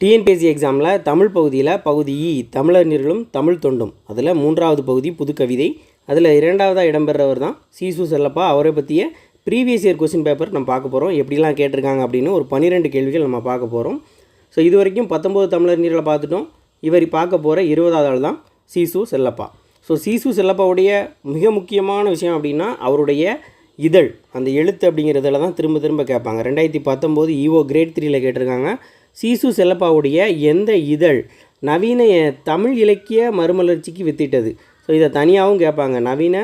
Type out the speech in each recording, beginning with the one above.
TNPSC எக்ஸாமில் தமிழ் பகுதியில் பகுதி இ தமிழறிஞர்களும் தமிழ் தொண்டும். அதில் மூன்றாவது பகுதி புதுக்கவிதை. அதில் இரண்டாவதாக இடம்பெறவர் தான் சீசு செல்லப்பா. அவரை பற்றிய ப்ரீவியஸ் இயர் கொஸ்டின் பேப்பர் நம்ம பார்க்க போகிறோம் எப்படிலாம் கேட்டிருக்காங்க அப்படின்னு ஒரு பன்னிரெண்டு கேள்விகள் நம்ம பார்க்க போகிறோம் ஸோ இது வரைக்கும் பத்தொம்போது தமிழறிஞர்களை பார்த்துட்டோம். இவர் பார்க்க போகிற இருபதாவது ஆள் தான் சீசு செல்லப்பா. ஸோ சீசு செல்லப்பாவுடைய மிக முக்கியமான விஷயம் அப்படின்னா அவருடைய இதழ். அந்த எழுத்து அப்படிங்கிறதுல தான் திரும்ப திரும்ப கேட்பாங்க. ரெண்டாயிரத்தி பத்தொம்போது இஓ கிரேட் த்ரீயில் கேட்டிருக்காங்க. சீசு செல்லப்பாவுடைய எந்த இதழ் நவீன தமிழ் இலக்கிய மறுமலர்ச்சிக்கு வித்திட்டது? ஸோ இதை தனியாகவும் கேட்பாங்க. நவீன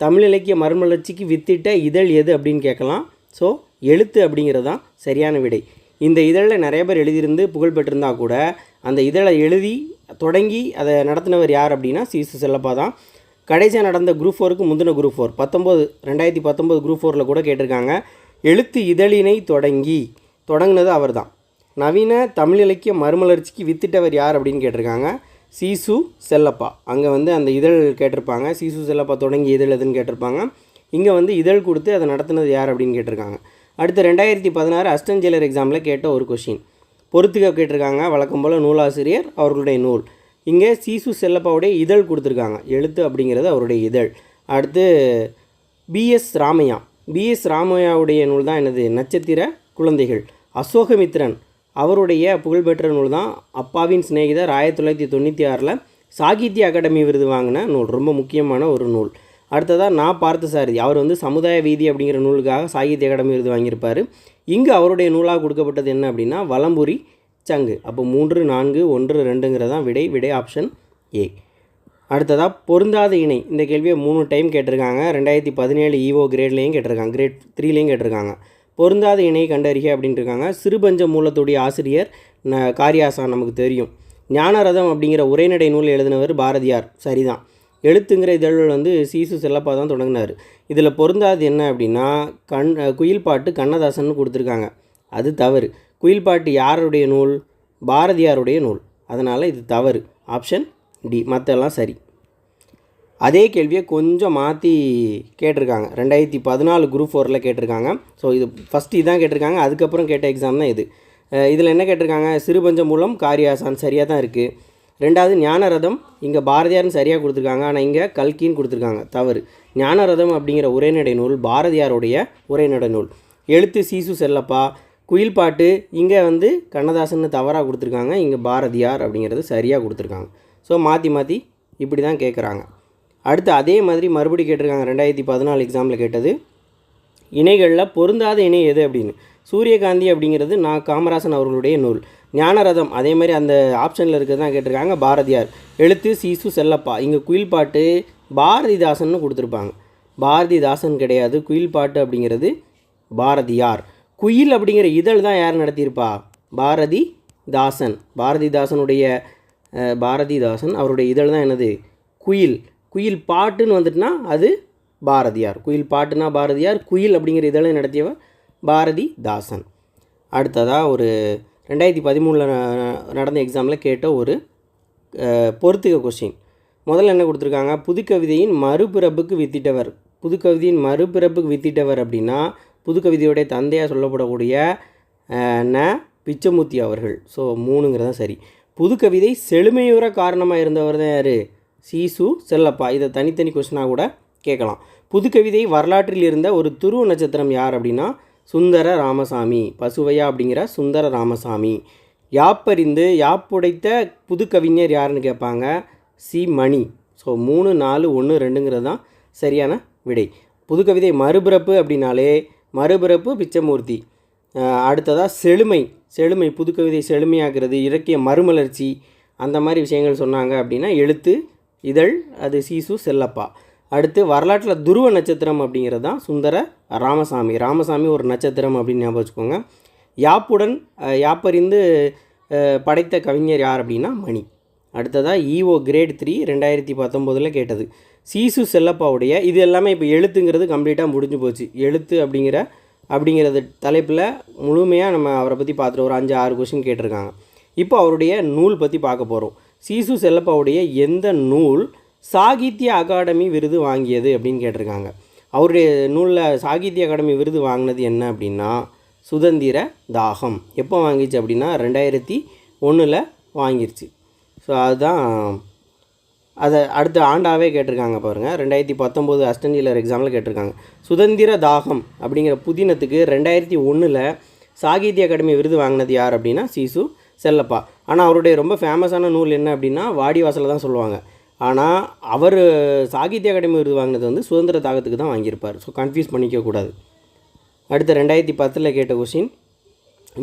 தமிழ் இலக்கிய மறுமலர்ச்சிக்கு வித்திட்ட இதழ் எது அப்படின்னு கேட்கலாம். ஸோ எழுத்து அப்படிங்கிறது தான் சரியான விடை. இந்த இதழில் நிறைய பேர் எழுதியிருந்து புகழ் பெற்றிருந்தா கூட அந்த இதழை எழுதி தொடங்கி அதை நடத்தினவர் யார் அப்படின்னா சீசு செல்லப்பா தான். கடைசியாக நடந்த குரூப் ஃபோருக்கு முந்தின குரூப் ஃபோர் பத்தொம்போது ரெண்டாயிரத்தி பத்தொம்போது குரூப் ஃபோரில் கூட கேட்டிருக்காங்க. எழுத்து இதழினை தொடங்கி தொடங்கினது அவர் தான். நவீன தமிழ் இலக்கிய மறுமலர்ச்சிக்கு வித்திட்டவர் யார் அப்படின்னு கேட்டிருக்காங்க? சீசு செல்லப்பா. அங்கே வந்து அந்த இதழ் கேட்டிருப்பாங்க. சீசு செல்லப்பா தொடங்கி இதழ் எதுன்னு கேட்டிருப்பாங்க. இங்கே வந்து இதழ் கொடுத்து அதை நடத்தினது யார் அப்படின்னு கேட்டிருக்காங்க. அடுத்து ரெண்டாயிரத்தி பதினாறு அஸ்டன்ஜெலர் எக்ஸாமில் கேட்ட ஒரு கொஷின் பொறுத்துக்க கேட்டிருக்காங்க. வழக்கம் போல் நூலாசிரியர் அவர்களுடைய நூல். இங்கே சீசு செல்லப்பாவுடைய இதழ் கொடுத்துருக்காங்க. எழுத்து அப்படிங்கிறது அவருடைய இதழ். அடுத்து பிஎஸ் ராமையா. பிஎஸ் ராமையாவுடைய நூல் தான் எனது நட்சத்திர குழந்தைகள். அசோகமித்ரன் அவருடைய புகழ்பெற்ற நூல் தான் அப்பாவின் சிநேகிதர் ஆயிரத்தி தொள்ளாயிரத்தி தொண்ணூற்றி ஆறில் சாகித்ய அகாடமி விருது வாங்கின நூல். ரொம்ப முக்கியமான ஒரு நூல். அடுத்ததாக நான் பார்த்த சாரதி அவர் வந்து சமுதாய வீதி அப்படிங்கிற நூலுக்காக சாகித்ய அகாடமி விருது வாங்கியிருப்பார். இங்கு அவருடைய நூலாக கொடுக்கப்பட்டது என்ன அப்படின்னா வலம்புரி சங்கு. அப்போ மூன்று நான்கு ஒன்று ரெண்டுங்கிறதான் விடை விடை ஆப்ஷன் ஏ. அடுத்ததாக பொருந்தாத இணை. இந்த கேள்வியை மூணு டைம் கேட்டிருக்காங்க. ரெண்டாயிரத்தி பதினேழு ஈஓ கிரேட்லேயும் கேட்டிருக்காங்க. கிரேட் த்ரீலேயும் கேட்டிருக்காங்க. பொருந்தாத இணை கண்டறிக அப்படின்ட்டு இருக்காங்க. சிறுபஞ்ச மூலத்துடைய ஆசிரியர் ந காரியாசான் நமக்கு தெரியும். ஞானரதம் அப்படிங்கிற உரைநடை நூல் எழுதினவர் பாரதியார். சரிதான். எழுத்துங்கிற இதழ்கள் வந்து சீசு செல்லப்பா தான் தொடங்கினார். இதில் பொருந்தாது என்ன அப்படின்னா கண் குயில் பாட்டு கண்ணதாசன் கொடுத்துருக்காங்க. அது தவறு. குயில் பாட்டு யாருடைய நூல்? பாரதியாருடைய நூல். அதனால் இது தவறு. Option D. மற்றெல்லாம் சரி. அதே கேள்வியை கொஞ்சம் மாற்றி கேட்டிருக்காங்க. ரெண்டாயிரத்தி பதினாலு குரூப் ஃபோரில் கேட்டிருக்காங்க. ஸோ இது ஃபஸ்ட்டு இதான் கேட்டிருக்காங்க. அதுக்கப்புறம் கேட்ட எக்ஸாம் தான் இது. இதில் என்ன கேட்டிருக்காங்க? சிறுபஞ்சம் மூலம் காரியாசான் சரியாக தான் இருக்குது ரெண்டாவது ஞானரதம். இங்கே பாரதியார்னு சரியாக கொடுத்துருக்காங்க. ஆனால் இங்கே கல்கின்னு கொடுத்துருக்காங்க. தவறு. ஞானரதம் அப்படிங்கிற உரைநடை நூல் பாரதியாருடைய உரைநடை நூல். எழுத்து சீசு செல்லப்பா. குயில் பாட்டு இங்கே வந்து கண்ணதாசன் தவறாக கொடுத்துருக்காங்க. இங்கே பாரதியார் அப்படிங்கிறது சரியாக கொடுத்துருக்காங்க. ஸோ மாற்றி மாற்றி இப்படி தான் கேட்குறாங்க அடுத்து அதே மாதிரி மறுபடி கேட்டிருக்காங்க ரெண்டாயிரத்தி பதினாலு எக்ஸாமில் கேட்டது. இணைகளில் பொருந்தாத இணை எது அப்படின்னு? சூரியகாந்தி அப்படிங்கிறது நான் காமராசன் அவர்களுடைய நூல். ஞானரதம் அதே மாதிரி அந்த ஆப்ஷனில் இருக்கிறது தான் கேட்டிருக்காங்க பாரதியார். எழுத்து சீசு செல்லப்பா. இங்கே குயில் பாட்டு பாரதிதாசன்னு கொடுத்துருப்பாங்க. பாரதிதாசன் கிடையாது குயில் பாட்டு அப்படிங்கிறது பாரதியார். குயில் அப்படிங்கிற இதழ் தான் யார் நடத்தியிருப்பா? பாரதி தாசன் பாரதிதாசனுடைய பாரதிதாசன் அவருடைய இதழ் தான் என்னது? குயில். குயில் பாட்டுன்னு வந்துட்டுனா அது பாரதியார். குயில் பாட்டுனா பாரதியார் குயில் அப்படிங்கிற இதழை நடத்தியவர் பாரதி தாசன். அடுத்ததாக ஒரு ரெண்டாயிரத்தி பதிமூணில் நடந்த எக்ஸாமில் கேட்ட ஒரு அஹ், பொறுத்துக்க கொஸ்டின் முதல்ல என்ன கொடுத்துருக்காங்க? புதுக்கவிதையின் மறுபிறப்புக்கு வித்திட்டவர். புதுக்கவிதையின் மறுபிறப்புக்கு வித்திட்டவர் அப்படின்னா புதுக்கவிதையுடைய தந்தையாக சொல்லப்படக்கூடிய ந. பிச்சமூர்த்தி அவர்கள். ஸோ மூணுங்கிறது தான் சரி. புதுக்கவிதை செழுமையுற காரணமாக இருந்தவர் தான் யார்? சீசு செல்லப்பா இதை தனித்தனி கொஸ்டினாக கூட கேட்கலாம். புதுக்கவிதை வரலாற்றில் இருந்த ஒரு துருவ நட்சத்திரம் யார் அப்படின்னா சுந்தர ராமசாமி பசுவையா அப்படிங்கிற சுந்தர ராமசாமி. யாப்பறிந்து யாப்புடைத்த புதுக்கவிஞர் யாருன்னு கேட்பாங்க சி. மணி. ஸோ மூணு நாலு ஒன்று ரெண்டுங்கிறது தான் சரியான விடை. புதுக்கவிதை மறுபிறப்பு அப்படின்னாலே மறுபிறப்பு பிச்சமூர்த்தி. அடுத்ததாக செழுமை. செழுமை புதுக்கவிதை செழுமையாகிறது இலக்கிய மறுமலர்ச்சி அந்த மாதிரி விஷயங்கள் சொன்னாங்க அப்படின்னா எழுத்து இதழ் அது சீசு செல்லப்பா. அடுத்து வரலாற்றில் துருவ நட்சத்திரம் அப்படிங்கிறது தான் சுந்தர ராமசாமி. ராமசாமி ஒரு நட்சத்திரம் அப்படின்னு ஞாபகம் வச்சுக்கோங்க. யாப்புடன் யாப்பறிந்து படைத்த கவிஞர் யார் அப்படின்னா மணி. அடுத்ததாக ஈஓ கிரேட் த்ரீ ரெண்டாயிரத்தி பத்தொம்போதில் கேட்டது. சீசு செல்லப்பாவுடைய இது எல்லாமே இப்போ எழுத்துங்கிறது கம்ப்ளீட்டாக முடிஞ்சு போச்சு. எழுத்து அப்படிங்கிற அப்படிங்கிறது தலைப்பில் முழுமையாக நம்ம அவரை பற்றி பார்த்துட்டு ஒரு அஞ்சு ஆறு கொஷின் கேட்டிருக்காங்க. இப்போ அவருடைய நூல் பற்றி பார்க்க போகிறோம் சீசு செல்லப்பாவுடைய எந்த நூல் சாகித்ய அகாடமி விருது வாங்கியது அப்படின்னு கேட்டிருக்காங்க. அவருடைய நூலில் சாகித்ய அகாடமி விருது வாங்கினது என்ன அப்படின்னா சுதந்திர தாகம். எப்போ வாங்கிச்சு அப்படின்னா ரெண்டாயிரத்தி ஒன்றில் வாங்கிருச்சு. ஸோ அதுதான் அதை அடுத்த ஆண்டாவே கேட்டிருக்காங்க பாருங்கள் ரெண்டாயிரத்தி பத்தொம்போது அஸ்டன்டிலர் எக்ஸாமில் கேட்டிருக்காங்க. சுதந்திர தாகம் அப்படிங்கிற புதினத்துக்கு ரெண்டாயிரத்தி ஒன்றில் சாகித்ய அகாடமி விருது வாங்கினது யார் அப்படின்னா சீசு செல்லப்பா. ஆனால் அவருடைய ரொம்ப ஃபேமஸான நூல் என்ன அப்படின்னா வாடிவாசலில் தான் சொல்லுவாங்க. ஆனால் அவர் சாகித்ய அகாடமி விருது வாங்கினது வந்து சுதந்திர தாகத்துக்கு தான் வாங்கியிருப்பார். ஸோ கன்ஃபியூஸ் பண்ணிக்க கூடாது. அடுத்து ரெண்டாயிரத்தி பத்தில் கேட்ட கொஷின்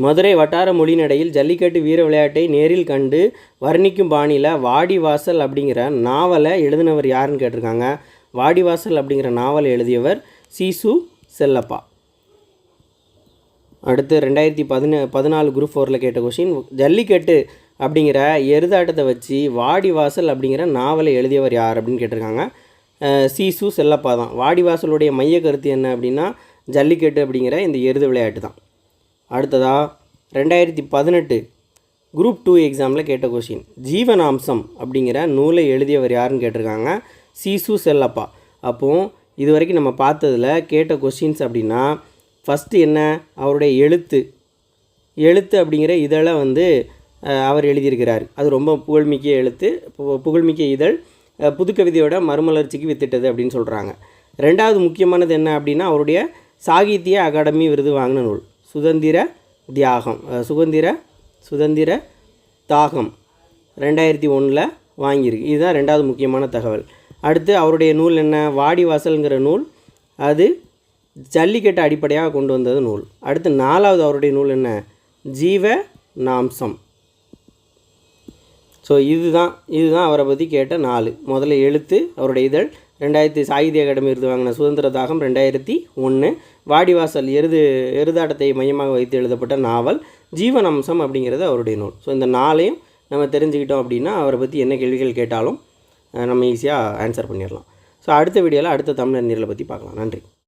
மதுரை வட்டார மொழிநடையில் ஜல்லிக்கட்டு வீர விளையாட்டை நேரில் கண்டு வர்ணிக்கும் பாணியில் வாடிவாசல் அப்படிங்கிற நாவலை எழுதினவர் யாருன்னு கேட்டிருக்காங்க? வாடிவாசல் அப்படிங்கிற நாவலை எழுதியவர் சீசு செல்லப்பா. அடுத்து ரெண்டாயிரத்தி பதின பதினாலு குரூப் ஃபோரில் கேட்ட கொஷின் ஜல்லிக்கட்டு அப்படிங்கிற எருதாட்டத்தை வச்சு வாடிவாசல் அப்படிங்கிற நாவலை எழுதியவர் யார் அப்படின்னு கேட்டிருக்காங்க. சீசு செல்லப்பா தான். வாடிவாசலுடைய மைய கருத்து என்ன அப்படின்னா ஜல்லிக்கட்டு அப்படிங்கிற இந்த எருது விளையாட்டு தான். அடுத்ததா ரெண்டாயிரத்தி பதினெட்டு குரூப் டூ எக்ஸாமில் கேட்ட கொஷின் ஜீவனாம்சம் அப்படிங்கிற நூலை எழுதியவர் யாருன்னு கேட்டிருக்காங்க சீசு செல்லப்பா. அப்போது இது வரைக்கும் நம்ம பார்த்ததில் கேட்ட கொஷின்ஸ் அப்படின்னா ஃபஸ்ட்டு என்ன? அவருடைய எழுத்து. எழுத்து அப்படிங்கிற இதழை வந்து அவர் எழுதியிருக்கிறார். அது ரொம்ப புகழ்மிக்க எழுத்து. பு- புகழ்மிக்க இதழ். புதுக்கவிதையோட மறுமலர்ச்சிக்கு வித்திட்டது அப்படின்னு சொல்கிறாங்க ரெண்டாவது முக்கியமானது என்ன அப்படின்னா அவருடைய சாகித்ய அகாடமி விருது வாங்கின நூல். சுதந்திர தியாகம். சுதந்திர சுதந்திர தாகம் ரெண்டாயிரத்தி ஒன்றில் வாங்கியிருக்கு. இதுதான் ரெண்டாவது முக்கியமான தகவல். அடுத்து அவருடைய நூல் என்ன? வாடிவாசல்ங்கிற நூல். அது ஜல்லிக்கட்டு அடிப்படையாக கொண்டு வந்தது நூல். அடுத்து நாலாவது அவருடைய நூல் என்ன? ஜீவ நாம்சம். ஸோ இதுதான் இதுதான் அவரை பற்றி கேட்ட நாலு. முதல்ல எழுத்து அவருடைய இதழ் ரெண்டாயிரத்தி சாகித்ய அகாடமி விருது வாங்கின சுதந்திர தாகம் ரெண்டாயிரத்தி ஒன்று வாடிவாசல் எருது எருதாட்டத்தை மையமாக வைத்து எழுதப்பட்ட நாவல் ஜீவனம்சம் அப்படிங்கிறது அவருடைய நூல். ஸோ இந்த நாளையும் நம்ம தெரிஞ்சுக்கிட்டோம் அப்படின்னா அவரை பற்றி என்ன கேள்விகள் கேட்டாலும் நம்ம ஈஸியாக ஆன்சர் பண்ணிடலாம். ஸோ அடுத்த வீடியோவில் அடுத்த தமிழ் நீரில் பற்றி பார்க்கலாம். நன்றி.